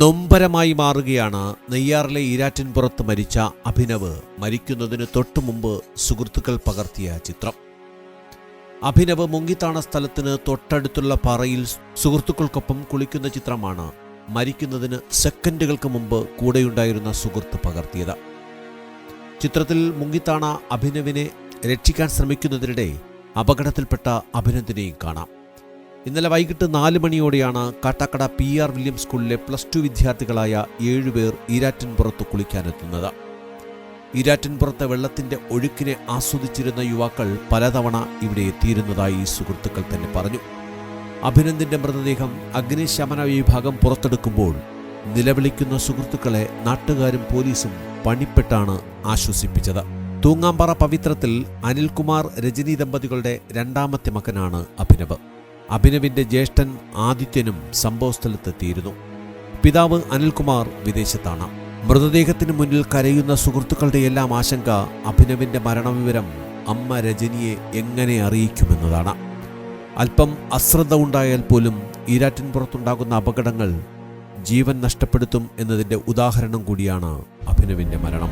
നൊമ്പരമായി മാറുകയാണ് നെയ്യാറിലെ ഈരാറ്റിൻപുറത്ത് മരിച്ച അഭിനവ് മരിക്കുന്നതിന് തൊട്ടുമുമ്പ് സുഹൃത്തുക്കൾ പകർത്തിയ ചിത്രം. അഭിനവ് മുങ്ങിത്താണ സ്ഥലത്തിന് തൊട്ടടുത്തുള്ള പാറയിൽ സുഹൃത്തുക്കൾക്കൊപ്പം കുളിക്കുന്ന ചിത്രമാണ് മരിക്കുന്നതിന് സെക്കൻഡുകൾക്ക് മുമ്പ് കൂടെയുണ്ടായിരുന്ന സുഹൃത്ത് പകർത്തിയത്. ചിത്രത്തിൽ മുങ്ങിത്താണ അഭിനവിനെ രക്ഷിക്കാൻ ശ്രമിക്കുന്നതിനിടെ അപകടത്തിൽപ്പെട്ട അഭിനന്ദിനെയും കാണാം. ഇന്നലെ വൈകിട്ട് നാല് മണിയോടെയാണ് കാട്ടാക്കട പി ആർ വില്യംസ് സ്കൂളിലെ പ്ലസ് ടു വിദ്യാർത്ഥികളായ ഏഴുപേർ ഈരാറ്റിൻപുറത്ത് കുളിക്കാനെത്തുന്നത്. ഈരാറ്റിൻപുറത്തെ വെള്ളത്തിന്റെ ഒഴുക്കിനെ ആസ്വദിച്ചിരുന്ന യുവാക്കൾ പലതവണ ഇവിടെ എത്തിയിരുന്നതായി സുഹൃത്തുക്കൾ തന്നെ പറഞ്ഞു. അഭിനന്ദിന്റെ മൃതദേഹം അഗ്നിശമന വിഭാഗം പുറത്തെടുക്കുമ്പോൾ നിലവിളിക്കുന്ന സുഹൃത്തുക്കളെ നാട്ടുകാരും പോലീസും പണിപ്പെട്ടാണ് ആശ്വസിപ്പിച്ചത്. തൂങ്ങാമ്പാറ പവിത്രത്തിൽ അനിൽകുമാർ രജനി ദമ്പതികളുടെ രണ്ടാമത്തെ മകനാണ് അഭിനവ്. അഭിനവിന്റെ ജ്യേഷ്ഠൻ ആദിത്യനും സംഭവസ്ഥലത്തെത്തിയിരുന്നു. പിതാവ് അനിൽകുമാർ വിദേശത്താണ്. മൃതദേഹത്തിന് മുന്നിൽ കരയുന്ന സുഹൃത്തുക്കളുടെ എല്ലാം ആശങ്ക അഭിനവിന്റെ മരണവിവരം അമ്മ രജനിയെ എങ്ങനെ അറിയിക്കുമെന്നതാണ്. അല്പം അശ്രദ്ധ ഉണ്ടായാൽ പോലും ഈരാറ്റിൻപുറത്തുണ്ടാകുന്ന അപകടങ്ങൾ ജീവൻ നഷ്ടപ്പെടുത്തും എന്നതിന്റെ ഉദാഹരണം കൂടിയാണ് അഭിനവിന്റെ മരണം.